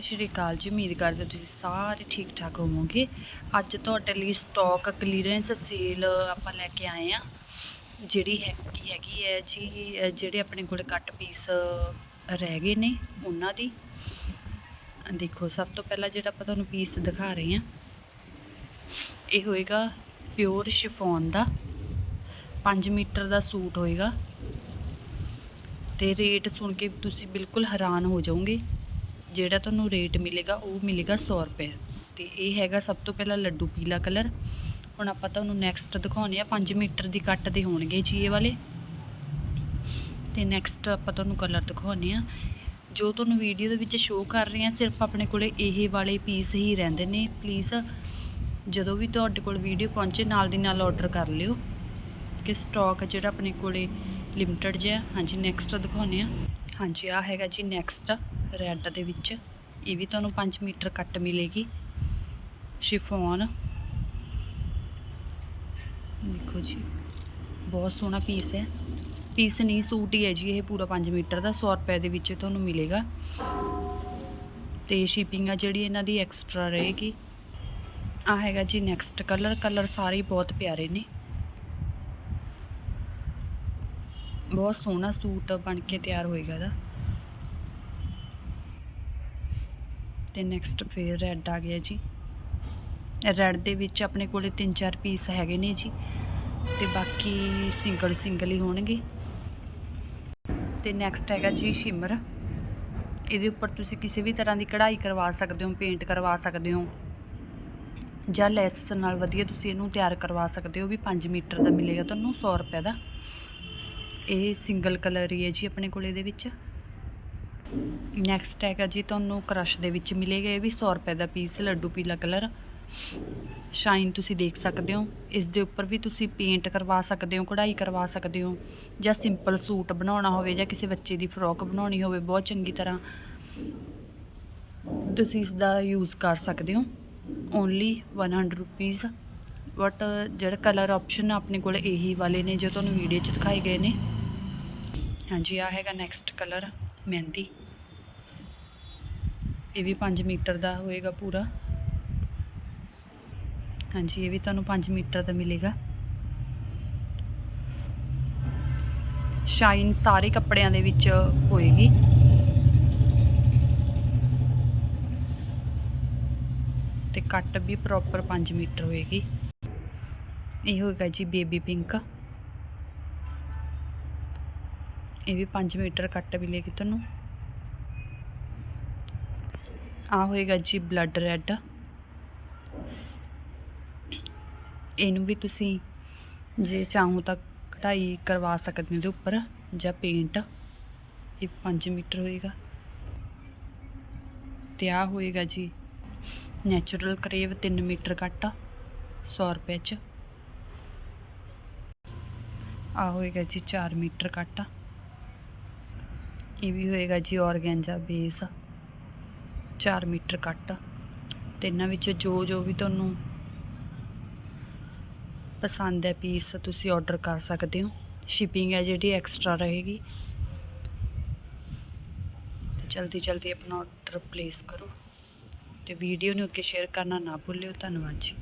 ਸਤਿ ਸ਼੍ਰੀ ਅਕਾਲ ਜੀ, ਉਮੀਦ ਕਰਦੇ ਤੁਸੀਂ ਸਾਰੇ ਠੀਕ ਠਾਕ ਹੋਵੋਗੇ। ਅੱਜ ਤੁਹਾਡੇ ਲਈ ਸਟਾਕ ਕਲੀਅਰੈਂਸ ਸੇਲ ਆਪਾਂ ਲੈ ਕੇ ਆਏ ਆ ਜਿਹੜੀ ਹੈਗੀ ਹੈਗੀ ਹੈ ਜੀ, ਜਿਹੜੇ ਆਪਣੇ ਕੋਲ ਕੱਟ ਪੀਸ ਰਹਿ ਗਏ ਨੇ ਉਹਨਾਂ ਦੀ। ਦੇਖੋ, ਸਭ ਤੋਂ ਪਹਿਲਾਂ ਜਿਹੜਾ ਆਪਾਂ ਤੁਹਾਨੂੰ ਪੀਸ ਦਿਖਾ ਰਹੇ ਆ ਇਹ ਹੋਏਗਾ ਪਿਓਰ ਸ਼ਿਫੋਨ ਦਾ। 5 ਮੀਟਰ ਦਾ ਸੂਟ ਹੋਏਗਾ। ਤੇ ਰੇਟ ਸੁਣ ਕੇ ਤੁਸੀਂ ਬਿਲਕੁਲ ਹੈਰਾਨ ਹੋ ਜਾਓਗੇ। ਜਿਹੜਾ ਤੁਹਾਨੂੰ ਰੇਟ ਮਿਲੇਗਾ, ਉਹ ਮਿਲੇਗਾ 100 ਰੁਪਏ। ਤੇ ਇਹ ਹੈਗਾ ਸਭ ਤੋਂ ਪਹਿਲਾਂ ਲੱਡੂ ਪੀਲਾ ਕਲਰ। ਹੁਣ ਆਪਾਂ ਤੁਹਾਨੂੰ ਨੈਕਸਟ ਦਿਖਾਉਣੇ ਆ 5 ਮੀਟਰ ਦੀ ਕੱਟ ਦੇ ਹੋਣਗੇ ਜੀ ਇਹ ਵਾਲੇ। ਤੇ ਨੈਕਸਟ ਆਪਾਂ ਤੁਹਾਨੂੰ ਕਲਰ ਦਿਖਾਉਣੇ ਆ ਜੋ ਤੁਹਾਨੂੰ ਵੀਡੀਓ ਦੇ ਵਿੱਚ ਸ਼ੋਅ ਕਰ ਰਹੇ ਆ ਸਿਰਫ ਆਪਣੇ ਕੋਲੇ ਇਹ ਵਾਲੇ ਪੀਸ ਹੀ ਰਹਿੰਦੇ ਨੇ। ਪਲੀਜ਼ ਜਦੋਂ ਵੀ ਤੁਹਾਡੇ ਕੋਲ ਵੀਡੀਓ ਪਹੁੰਚੇ, ਨਾਲ ਦੀ ਨਾਲ ਆਰਡਰ ਕਰ ਲਿਓ। ਕਿ ਸਟਾਕ ਜਿਹੜਾ ਆਪਣੇ ਕੋਲੇ ਲਿਮਟਿਡ ਜਿਹਾ ਹਾਂਜੀ ਨੈਕਸਟ ਦਿਖਾਉਨੇ ਆ ਹਾਂਜੀ ਆ ਹੈਗਾ ਜੀ ਨੈਕਸਟ ਰੈੱਡ ਦੇ ਵਿੱਚ। ਇਹ ਵੀ ਤੁਹਾਨੂੰ 5 ਮੀਟਰ ਕੱਟ ਮਿਲੇਗੀ। ਸ਼ਿਫੋਨ। ਦੇਖੋ ਜੀ, ਬਹੁਤ ਸੋਹਣਾ ਪੀਸ ਹੈ। ਪੀਸ ਨਹੀਂ, ਸੂਟ ਹੀ ਹੈ ਜੀ, ਇਹ ਪੂਰਾ 5 ਮੀਟਰ ਦਾ 100 ਰੁਪਏ ਦੇ ਵਿੱਚ ਤੁਹਾਨੂੰ ਮਿਲੇਗਾ। ਤੇ ਸ਼ਿਪਿੰਗ ਆ ਜਿਹੜੀ ਇਹਨਾਂ ਦੀ ਐਕਸਟਰਾ ਰਹੇਗੀ। ਆ ਹੈਗਾ ਜੀ ਨੈਕਸਟ ਕਲਰ ਕਲਰ ਸਾਰੇ ਬਹੁਤ ਪਿਆਰੇ ਨੇ। ਬਹੁਤ ਸੋਹਣਾ ਸੂਟ ਬਣ ਕੇ ਤਿਆਰ ਹੋਏਗਾ ਇਹਦਾ। ਤੇ ਨੈਕਸਟ ਫੇਰ ਰੈੱਡ ਆ ਗਿਆ ਜੀ। ਰੈੱਡ ਦੇ ਵਿੱਚ ਆਪਣੇ ਕੋਲੇ 3-4 ਪੀਸ ਹੈਗੇ ਨੇ ਜੀ ਤੇ ਬਾਕੀ ਸਿੰਗਲ ਸਿੰਗਲ ਹੀ ਹੋਣਗੇ। ਤੇ ਨੈਕਸਟ ਹੈਗਾ ਜੀ ਸ਼ਿਮਰ ਇਹਦੇ ਉੱਪਰ ਤੁਸੀਂ ਕਿਸੇ ਵੀ ਤਰ੍ਹਾਂ ਦੀ ਕਢਾਈ ਕਰਵਾ ਸਕਦੇ ਹੋ ਪੇਂਟ ਕਰਵਾ ਸਕਦੇ ਹੋ। ਜਾਂ ਲੈਸਸ ਨਾਲ ਵਧੀਆ ਤੁਸੀਂ ਇਹਨੂੰ ਤਿਆਰ ਕਰਵਾ ਸਕਦੇ ਹੋ ਵੀ 5 ਮੀਟਰ ਦਾ ਮਿਲੇਗਾ ਤੁਹਾਨੂੰ 100 ਰੁਪਏ ਦਾ। ਇਹ ਸਿੰਗਲ ਕਲਰ ਹੀ ਹੈ ਜੀ ਆਪਣੇ ਕੋਲ ਇਹਦੇ ਵਿੱਚ। ਨੈਕਸਟ ਹੈਗਾ ਜੀ ਤੁਹਾਨੂੰ ਕ੍ਰਸ਼ ਦੇ ਵਿੱਚ ਮਿਲੇਗਾ ਇਹ ਵੀ 100 ਰੁਪਏ ਦਾ ਪੀਸ ਲੱਡੂ ਪੀਲਾ ਕਲਰ ਸ਼ਾਈਨ ਤੁਸੀਂ ਦੇਖ ਸਕਦੇ ਹੋ। ਇਸ ਦੇ ਉੱਪਰ ਵੀ ਤੁਸੀਂ ਪੇਂਟ ਕਰਵਾ ਸਕਦੇ ਹੋ, ਕਢਾਈ ਕਰਵਾ ਸਕਦੇ ਹੋ ਜਾਂ ਸਿੰਪਲ ਸੂਟ ਬਣਾਉਣਾ ਹੋਵੇ ਜਾਂ ਕਿਸੇ ਬੱਚੇ ਦੀ ਫਰੋਕ ਬਣਾਉਣੀ ਹੋਵੇ, ਬਹੁਤ ਚੰਗੀ ਤਰ੍ਹਾਂ ਤੁਸੀਂ ਇਸ ਦਾ ਯੂਜ਼ ਕਰ ਸਕਦੇ ਹੋ। ਓਨਲੀ 100 ਰੁਪੀਸ ਬਟ ਜਿਹੜਾ ਕਲਰ ਆਪਸ਼ਨ ਆਪਣੇ ਕੋਲ ਇਹੀ ਵਾਲੇ ਨੇ, ਜੋ ਤੁਹਾਨੂੰ ਵੀਡੀਓ 'ਚ ਦਿਖਾਏ ਗਏ ਨੇ। ਹਾਂਜੀ ਆ ਹੈਗਾ ਨੈਕਸਟ ਕਲਰ ਮਹਿੰਦੀ। ਇਹ ਵੀ 5 ਮੀਟਰ ਦਾ ਹੋਏਗਾ ਪੂਰਾ। ਹਾਂਜੀ, ਇਹ ਵੀ ਤੁਹਾਨੂੰ 5 ਮੀਟਰ ਦਾ ਮਿਲੇਗਾ। ਸ਼ਾਈਨ ਸਾਰੇ ਕੱਪੜਿਆਂ ਦੇ ਵਿੱਚ ਹੋਏਗੀ। ਤੇ ਕੱਟ ਵੀ ਪ੍ਰੋਪਰ 5 ਮੀਟਰ ਹੋਏਗੀ। ਇਹ ਹੋਏਗਾ ਜੀ ਬੇਬੀ ਪਿੰਕ ਇਹ ਵੀ 5 ਮੀਟਰ ਕੱਟ ਮਿਲੇਗੀ ਤੁਹਾਨੂੰ। ਆ ਹੋਏਗਾ ਜੀ ਬਲੱਡ ਰੈੱਡ ਇਹਨੂੰ ਵੀ ਤੁਸੀਂ ਜੇ ਚਾਹੋ ਤਾਂ ਕਢਾਈ ਕਰਵਾ ਸਕਦੇ ਹੋ ਇਹਦੇ ਉੱਪਰ, ਜਾਂ ਪੇਂਟ ਇਹ 5 ਮੀਟਰ ਹੋਏਗਾ। ਤੇ ਆ ਹੋਏਗਾ ਜੀ ਨੈਚੁਰਲ ਕਰੇਵ 3 ਮੀਟਰ ਕੱਟ 100 ਰੁਪਏ ਚ। ਆ ਹੋਏਗਾ ਜੀ 4 ਮੀਟਰ ਕੱਟ ਇਹ ਵੀ ਹੋਏਗਾ ਜੀ ਔਰਗੈਂਜਾ ਬੇਸ। 4 ਮੀਟਰ ਕੱਟ। ਤੇ ਇਹਨਾਂ ਵਿੱਚ ਜੋ ਜੋ ਵੀ ਤੁਹਾਨੂੰ ਪਸੰਦ ਹੈ ਪੀਸ ਤੁਸੀਂ ਆਰਡਰ ਕਰ ਸਕਦੇ ਹੋ। ਸ਼ਿਪਿੰਗ ਹੈ ਜਿਹੜੀ ਐਕਸਟਰਾ ਰਹੇਗੀ। ਜਲਦੀ ਜਲਦੀ ਆਪਣਾ ਆਰਡਰ ਪਲੇਸ ਕਰੋ। ਤੇ ਵੀਡੀਓ ਨੂੰ ਅੱਗੇ ਸ਼ੇਅਰ ਕਰਨਾ ਨਾ ਭੁੱਲਿਓ। ਧੰਨਵਾਦ ਜੀ।